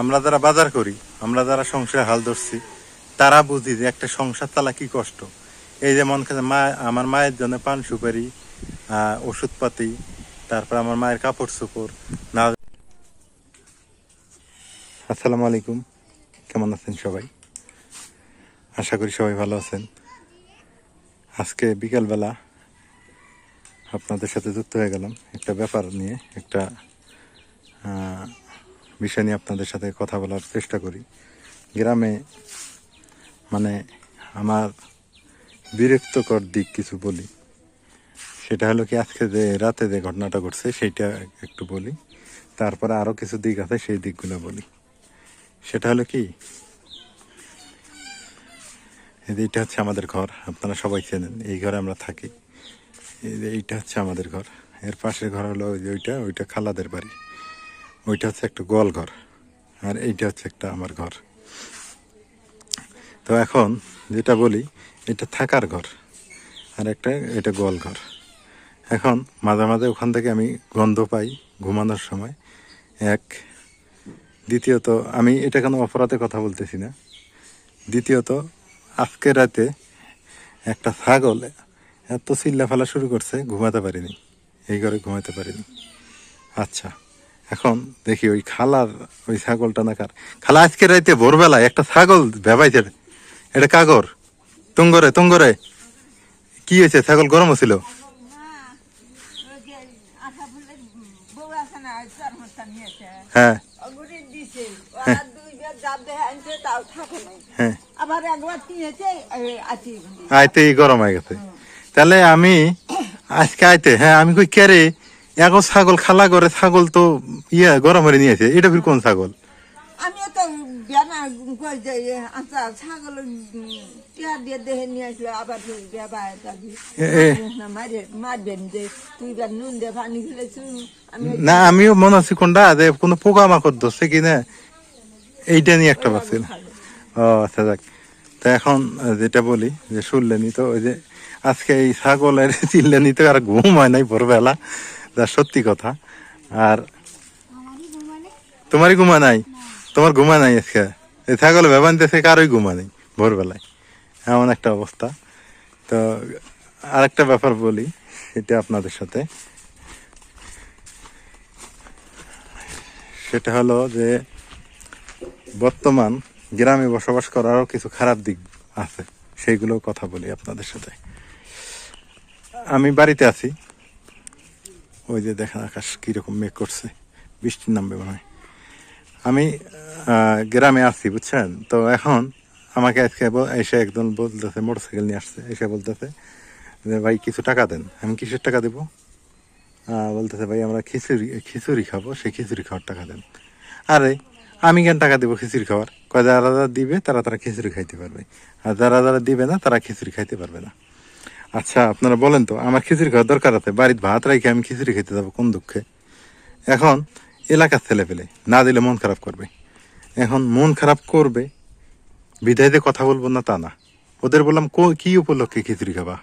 আমরা যারা বাজার করি, আমরা যারা সংসারে হাল ধরছি, তারা বুঝি যে একটা সংসার চালা কি কষ্ট। এই যে মন খাচ্ছে মা, আমার মায়ের জন্য পান সুপারি ওষুধপাতি, তারপর আমার মায়ের কাপড় চোপড়, না আসসালামু আলাইকুম। কেমন আছেন সবাই? আশা করি সবাই ভালো আছেন। আজকে বিকালবেলা আপনাদের সাথে যুক্ত হয়ে গেলাম একটা ব্যাপার নিয়ে, একটা বিষয় নিয়ে আপনাদের সাথে কথা বলার চেষ্টা করি। গ্রামে মানে আমার বিরক্তকর দিক কিছু বলি। সেটা হলো কি, আজকে যে রাতে যে ঘটনাটা ঘটছে, সেইটা একটু বলি। তারপরে আরও কিছু দিক আছে, সেই দিকগুলো বলি। সেটা হলো কি, এইটা হচ্ছে আমাদের ঘর। আপনারা সবাই চেনেন, এই ঘরে আমরা থাকি। এইটা হচ্ছে আমাদের ঘর। এর পাশের ঘর হলো যে ওইটা ওইটা খালাদের বাড়ি। ওইটা হচ্ছে একটা গোয়াল ঘর, আর এইটা হচ্ছে একটা আমার ঘর। তো এখন যেটা বলি, এটা থাকার ঘর, আর একটা এটা গোয়াল ঘর। এখন মাঝে মাঝে ওখান থেকে আমি গন্ধ পাই ঘুমানোর সময়। এক, দ্বিতীয়ত, আমি এটা কোনো অপরাধে কথা বলতেছি না। দ্বিতীয়ত, আজকে রাতে একটা ছাগল এত চিল্লা ফেলা শুরু করছে, ঘুমাতে পারিনি। এই ঘরে ঘুমাতে পারিনি। আচ্ছা। এখন দেখি ওই খালার ওই ছাগলটা না কার খালা, আজকে রাইতে ভোরবেলায় একটা ছাগল ভেবাইছে এটা কাগর। তুঙ্গরে তুঙ্গরে। কি হয়েছে? ছাগল গরম ছিল হ্যাঁ। হ্যাঁ। হ্যাঁ। আইতে গরম হয়ে গেছে। তাহলে আমি আজকে আইতে হ্যাঁ আমি কই কে রে? এগো ছাগল খালা করে ছাগল তো ইয়া গরম নিয়েছে এটা ফির কোন ছাগল? আমিও তো বেনা কই যে আচ্ছা ছাগল টিয়া দিয়ে দেহে নিয়ে আসলো আবার বেবা এ, এ। মারে মারবেন যে তুই বা নুন দিয়ে পানি খেলেছু না আমিও মনে আছি কোনটা যে কোনো পোকা মাকড় ধরছে কি না এইটা নিয়ে একটা ভাবছিল ও আচ্ছা যাক। তা এখন যেটা বলি যে শুনলেনি তো ওই যে আজকে এই ছাগলের চিল্লেনি তো আর ঘুম হয় নাই ভোরবেলা। যা সত্যি কথা। আর তোমারই ঘুমা নাই? তোমার ঘুমা নাই আজকে? এই ছাগল ভেবানতেছে কারোই ঘুমা নেই ভোরবেলায়। এমন একটা অবস্থা। তো আরেকটা ব্যাপার বলি এটা আপনাদের সাথে। সেটা হলো যে বর্তমান গ্রামে বসবাস করারও কিছু খারাপ দিক আছে। সেইগুলো কথা বলি আপনাদের সাথে। আমি বাড়িতে আছি। ওই যে দেখেন আকাশ কীরকম মেঘ করছে বৃষ্টির নামবে মনে হয়। আমি গ্রামে আছি, বুঝছেন? তো এখন আমাকে আজকে এসে একজন বলতেছে, মোটরসাইকেল নিয়ে আসছে, এসে বলতেছে যে, ভাই, কিছু টাকা দেন, আমি কিসের টাকা দেবো? বলতেছে, ভাই, আমরা খিচুড়ি খিচুড়ি খাব সেই খিচুড়ি খাওয়ার টাকা দেন। আরে, আমি কেন টাকা দেবো খিচুড়ি খাওয়ার? কয়, যারা যারা দিবে, তারা তারা খিচুড়ি খাইতে পারবে। আর যারা যারা দিবে না, তারা খিচুড়ি খাইতে পারবে না। আচ্ছা আপনারা বলেন তো, আমার খিচুড়ি খাওয়ার দরকার আছে। বাড়ির ভাত রাখি আমি খিচুড়ি খেতে যাব, কোন দুঃখে? এখন এলাকার ছেলে পেলে না দিলে মন খারাপ করবে। এখন মন খারাপ করবে বিদায়তে কথা বলব না তা না। ওদের বললাম, কো- কি উপলক্ষে খিচুড়ি খাবা?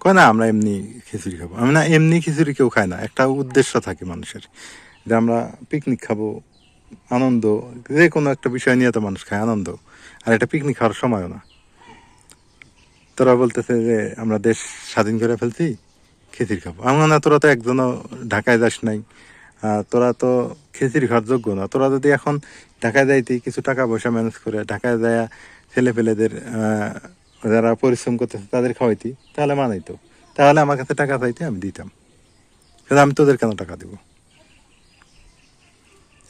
কয়, না, আমরা এমনি খিচুড়ি খাব। আমি, না, এমনি খিচুড়ি কেউ খায় না। একটা উদ্দেশ্য থাকে মানুষের, যে আমরা পিকনিক খাব, আনন্দ, যে কোনো একটা বিষয় নিয়ে তো মানুষ খায় আনন্দ। আর এটা পিকনিক খাওয়ার সময়ও না। তোরা বলতেছে যে, আমরা দেশ স্বাধীন করে ফেলছি, খিচুড়ি খাব। আমার না, তোরা তো একজনও ঢাকায় যাস নাই। তোরা তো খিচুড়ি খাওয়ার যোগ্য না। তোরা যদি এখন ঢাকায় যাইতি, কিছু টাকা পয়সা ম্যানেজ করে ঢাকায় যায় ছেলে পেলেদের যারা পরিশ্রম করতেছে তাদের খাওয়াইতি, তাহলে মানাইতো। তাহলে আমার কাছে টাকা চাইতে আমি দিতাম। কিন্তু আমি তোদের কেন টাকা দিব?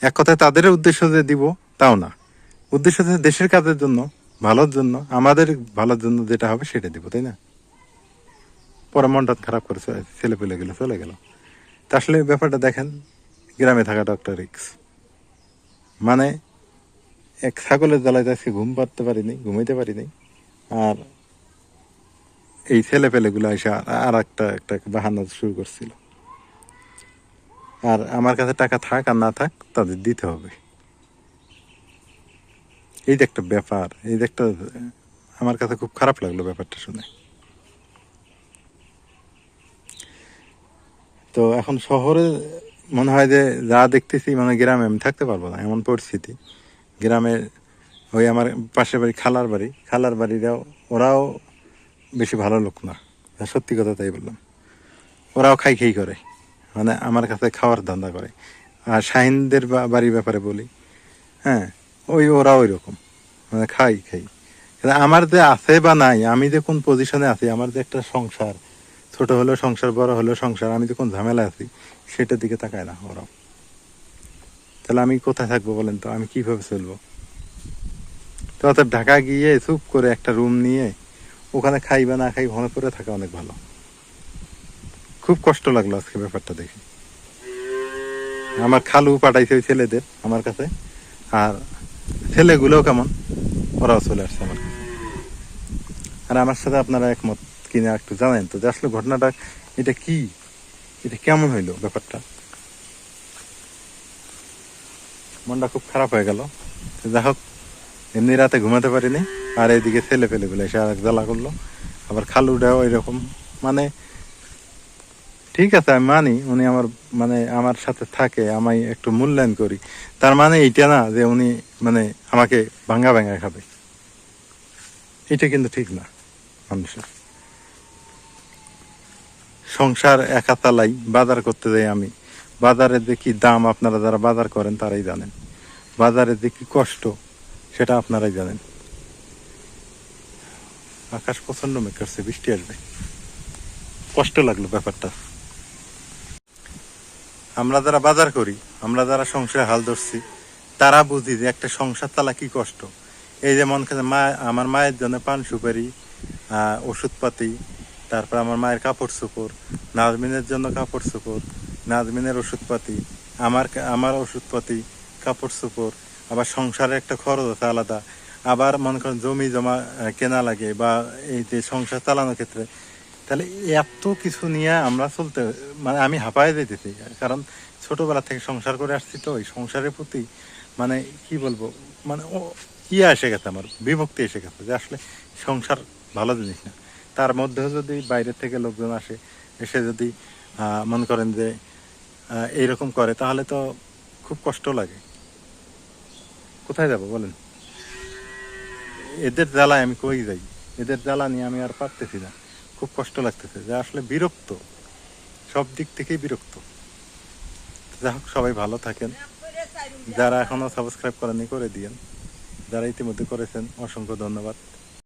এক কথায় তাদের উদ্দেশ্য যে দিব, তাও না। উদ্দেশ্য যে দেশের কাজের জন্য ভালোর জন্য, আমাদের ভালোর জন্য যেটা হবে সেটা দিব, তাই না? পরে মনটা খারাপ করে ছেলে পেলে গেলে, চলে গেল। তা আসলে ব্যাপারটা দেখেন, গ্রামে থাকাটা একটা রিক্স মানে এক ছাগলের জ্বালায় আজকে ঘুম পাড়তে পারিনি, ঘুমাইতে পারিনি। আর এই ছেলে পেলেগুলো এসে আর একটা একটা বাহানা শুরু করছিল। আর আমার কাছে টাকা থাক আর না থাক, তাদের দিতে হবে। এই যে একটা ব্যাপার, এই যে একটা, আমার কাছে খুব খারাপ লাগল ব্যাপারটা শুনে। তো এখন শহরে মনে হয় যে যা দেখতেছি মানে গ্রামে আমি থাকতে পারব না, এমন পরিস্থিতি। গ্রামের ওই আমার পাশের বাড়ি খালার বাড়ি, খালার বাড়িরাও, ওরাও বেশি ভালো লোক না। সত্যি কথা তাই বললাম। ওরাও খাই খাই করে মানে আমার কাছে খাওয়ার ধান্দা করে। আর শাহিনদের বাড়ির ব্যাপারে বলি হ্যাঁ ওই ওরা ওই রকম মানে খাই খাই। আমার যে আছে বা নাই, আমি যে কোন পজিশনে আছি, আমার যে একটা সংসার, ছোট হলেও সংসার, বড় হলেও সংসার, আমি যে কোন ঝামেলা আছি, সেটার দিকে তাকায় না ওরাও। তাহলে আমি কোথায় থাকব বলেন তো? আমি কীভাবে চলবো? তো অতএব ঢাকা গিয়ে চুপ করে একটা রুম নিয়ে, ওখানে খাই বা না খাই, ঘরে করে থাকা অনেক ভালো। খুব কষ্ট লাগল আজকে ব্যাপারটা দেখে। আমার খালু পাঠাইছে ওই ছেলেদের, আমার কাছে। আর ছেলেগুলোও কেমন? ওরাও চলে আসছে আমার আর আমার সাথে আপনারা একমত কিনা একটু জানেন তো, যে আসলে ঘটনাটা, এটা কি? এটা কেমন হইল ব্যাপারটা? মনটা খুব খারাপ হয়ে গেল। যাই হোক, এমনি রাতে ঘুমাতে পারিনি। আর এইদিকে ছেলে পেলে গুলো এসে আর এক জ্বালা করল। আবার খালুটাও এরকম। মানে ঠিক আছে, আমি মানি, উনি আমার মানে আমার সাথে থাকে, আমি একটু মূল্যায়ন করি। তার মানে এইটা না যে উনি মানে আমাকে ভাঙ্গা ভাঙ্গা খাবে। এটা কিন্তু ঠিক না, মানুষের। সংসার একা তালাই বাজার করতে যাই আমি। বাজারে কি দাম আপনারা যারা বাজার করেন, তারাই জানেন। বাজারে কি কষ্ট, সেটা আপনারাই জানেন। আকাশ প্রচণ্ড মেঘ করছে, বৃষ্টি আসবে। কষ্ট লাগল ব্যাপারটা। আমরা যারা বাজার করি, আমরা যারা সংসারে হাল ধরছি, তারা বুঝি যে একটা সংসার চালা কি কষ্ট। এই যে মন খানে মা আমার মায়ের জন্য পান সুপারি ওষুধপাতি, তারপর আমার মায়ের কাপড় চোপড়, নাজমিনের জন্য কাপড় চোপড়, নাজমিনের ওষুধপাতি, আমার আমার ওষুধপাতি, কাপড় চোপড়, আবার সংসারের একটা খরচ আছে আলাদা। আবার মনে করেন জমি জমা কেনা লাগে বা এই যে সংসার চালানোর ক্ষেত্রে তাহলে এত কিছু নিয়ে আমরা চলতে মানে আমি হাঁপায় যেতেছি, কারণ ছোটবেলা থেকে সংসার করে আসছি তো ওই সংসারের প্রতি মানে কি বলব মানে ও ইয়ে এসে গেছে আমার, বিভক্তি এসে গেছে যে আসলে সংসার ভালো জিনিস না। তার মধ্যেও যদি বাইরের থেকে লোকজন আসে, এসে যদি মনে করেন যে এইরকম করে, তাহলে তো খুব কষ্ট লাগে। কোথায় যাব বলেন? এদের জ্বালায় আমি কই যাই? এদের জ্বালা নিয়ে আমি আর পারতেছি না। খুব কষ্ট লাগতেছে, যে আসলে বিরক্ত। সব দিক থেকেই বিরক্ত। যা হোক, সবাই ভালো থাকেন। যারা এখনও সাবস্ক্রাইব করেনি করে দিয়েন। যারা ইতিমধ্যে করেছেন, অসংখ্য ধন্যবাদ।